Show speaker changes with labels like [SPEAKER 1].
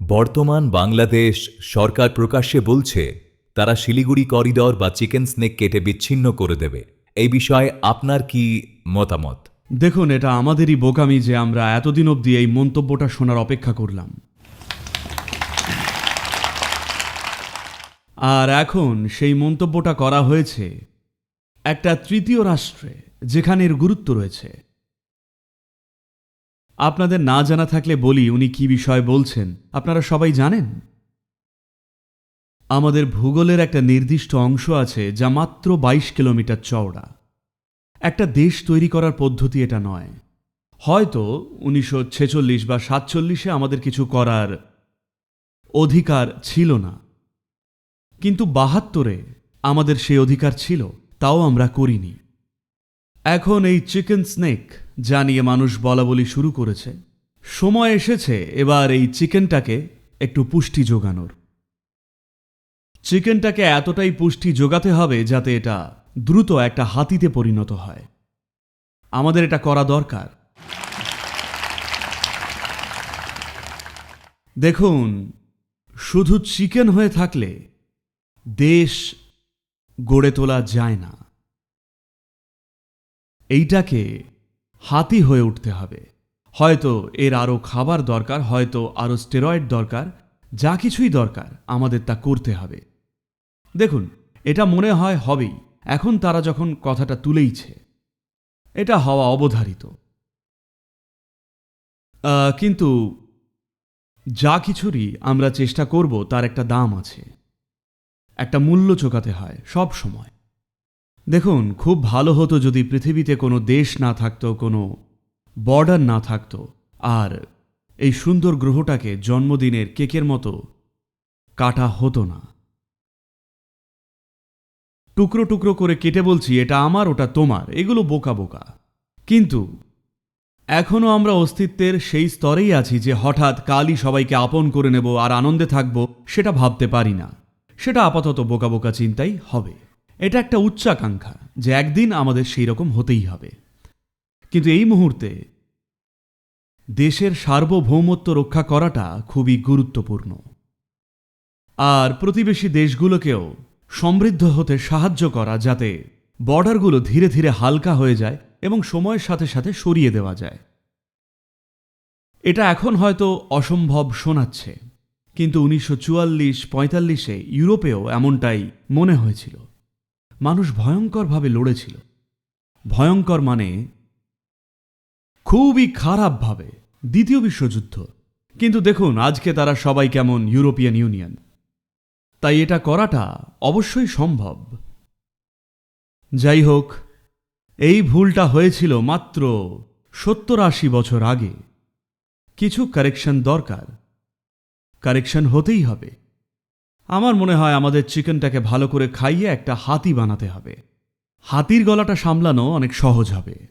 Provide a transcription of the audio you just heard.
[SPEAKER 1] বর্তমান বাংলাদেশ সরকার প্রকাশ্যে বলছে, তারা শিলিগুড়ি করিডর বা চিকেন স্নেক কেটে বিচ্ছিন্ন করে দেবে। এই বিষয়ে আপনার কি মতামত?
[SPEAKER 2] দেখুন, এটা আমাদেরই বোকামি যে আমরা এতদিন অবধি এই মন্তব্যটা শোনার অপেক্ষা করলাম। আর এখন সেই মন্তব্যটা করা হয়েছে একটা তৃতীয় রাষ্ট্রে যেখানে এর গুরুত্ব রয়েছে। আপনাদের না জানা থাকলে বলি উনি কি বিষয় বলছেন। আপনারা সবাই জানেন? আমাদের ভূগোলের একটা নির্দিষ্ট অংশ আছে যা মাত্র বাইশ কিলোমিটার চওড়া। একটা দেশ তৈরি করার পদ্ধতি এটা নয়। হয়তো উনিশশো ছেচল্লিশ বা সাতচল্লিশে আমাদের কিছু করার অধিকার ছিল না। কিন্তু বাহাত্তরে আমাদের সেই অধিকার ছিল, তাও আমরা করিনি। এখন এই চিকেন স্নেক, যা নিয়ে মানুষ বলা বলি শুরু করেছে, সময় এসেছে এবার এই চিকেনটাকে একটু পুষ্টি যোগানোর। চিকেনটাকে এতটাই পুষ্টি যোগাতে হবে যাতে এটা দ্রুত একটা হাতিতে পরিণত হয়। আমাদের এটা করা দরকার। দেখুন, শুধু চিকেন হয়ে থাকলে দেশ গড়ে তোলা যায় না। এইটাকে হাতি হয়ে উঠতে হবে। হয়তো এর আরও খাবার দরকার, হয়তো আরও স্টেরয়েড দরকার, যা কিছুই দরকার, আমাদের তা করতে হবে। দেখুন, এটা মনে হয় হবেই, এখন তারা যখন কথাটা তুলেইছে, এটা হওয়া অবধারিত। কিন্তু যা কিছুরই আমরা চেষ্টা করব, তার একটা দাম আছে। একটা মূল্য চোকাতে হয়, সব সময়। দেখুন, খুব ভালো হতো যদি পৃথিবীতে কোনো দেশ না থাকতো, কোনো বর্ডার না থাকতো। আর এই সুন্দর গ্রহটাকে জন্মদিনের কেকের মতো কাটা হতো না। টুকরো টুকরো করে কেটে বলছি, এটা আমার, ওটা তোমার। এগুলো বোকা বোকা। কিন্তু এখনও আমরা অস্তিত্বের সেই স্তরেই আছি যে হঠাৎ কালই সবাইকে আপন করে নেব আর আনন্দে থাকব, সেটা ভাবতে পারি না। সেটা আপাতত বোকা বোকা চিন্তাই হবে। এটা একটা উচ্চাকাঙ্ক্ষা যে একদিন আমাদের সেই রকম হতেই হবে। কিন্তু এই মুহূর্তে দেশের সার্বভৌমত্ব রক্ষা করাটা খুবই গুরুত্বপূর্ণ। আর প্রতিবেশী দেশগুলোকেও সমৃদ্ধ হতে সাহায্য করা যাতে বর্ডারগুলো ধীরে ধীরে হালকা হয়ে যায় এবং সময়ের সাথে সাথে সরিয়ে দেওয়া যায়। এটা এখন হয়তো অসম্ভব শোনাচ্ছে, কিন্তু উনিশশো চুয়াল্লিশ পঁয়তাল্লিশে ইউরোপেও এমনটাই মনে হয়েছিল। মানুষ ভয়ঙ্করভাবে লড়েছিল। ভয়ঙ্কর মানে খুবই খারাপভাবে দ্বিতীয় বিশ্বযুদ্ধ। কিন্তু দেখুন, আজকে তারা সবাই কেমন ইউরোপিয়ান ইউনিয়ন। তাই এটা করাটা অবশ্যই সম্ভব। যাই হোক এই ভুলটা হয়েছিল মাত্র সত্তর আশি বছর আগে। কিছু কারেকশন দরকার। কারেকশন হতেই হবে। আমার মনে হয় আমাদের চিকেনটাকে ভালো করে খাইয়ে একটা হাতি বানাতে হবে। হাতির গলাটা সামলানো অনেক সহজ হবে।